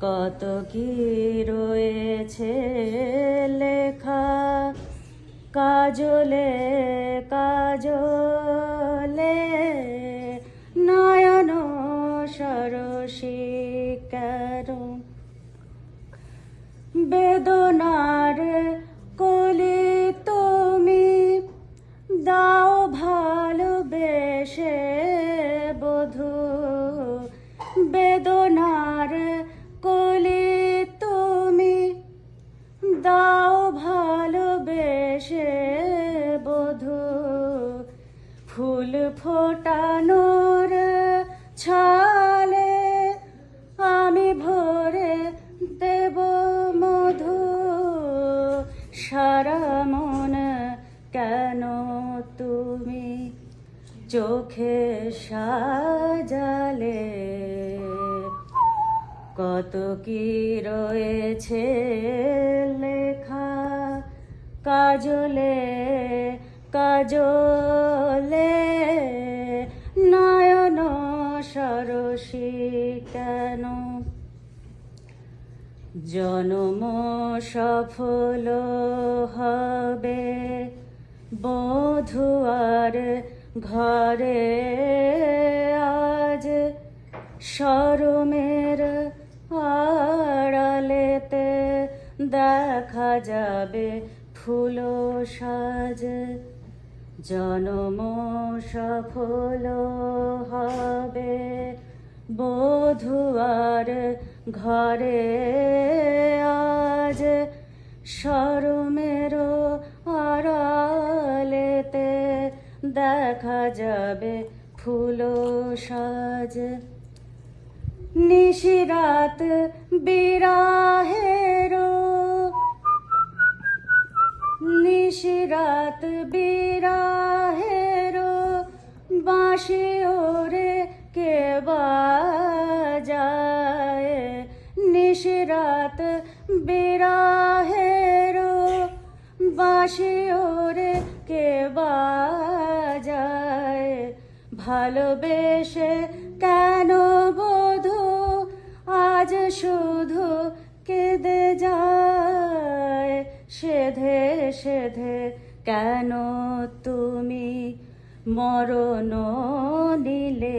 কত কি রয়েছে লেখা? কাজলে কাজলে নয়ন সরসী কেন? বেদনার কলি তুমি দাও ভালোবেসে বধু। বেদনার ফুল ফোটানোর ছালে আমি ভরে দেব মধু। সারা মন কেন তুমি চোখে সাজালে? কত কি রয়েছে লেখা কাজলে কাজলে সরসী কেন? জনম সফল হবে বধুয়ার ঘরে আজ সরমের আড়ালেতে দেখা যাবে ফুলো সাজ। জনম সফল হবে। বধুয়ার ঘরে আজ সরমের আড়ালেতে দেখা যাবে ফুল সাজ। নিশিরাত বিরাহেরো নিশিরাত বিরাহেরো বাঁশি নিশিরাত বিরাহেরো, বাঁশি ওরে কে বাজায়? ভালোবেসে কেন বধু, আজ শুধু কেঁদে যায়? সেধে সেধে কেন তুমি মরণ নিলে?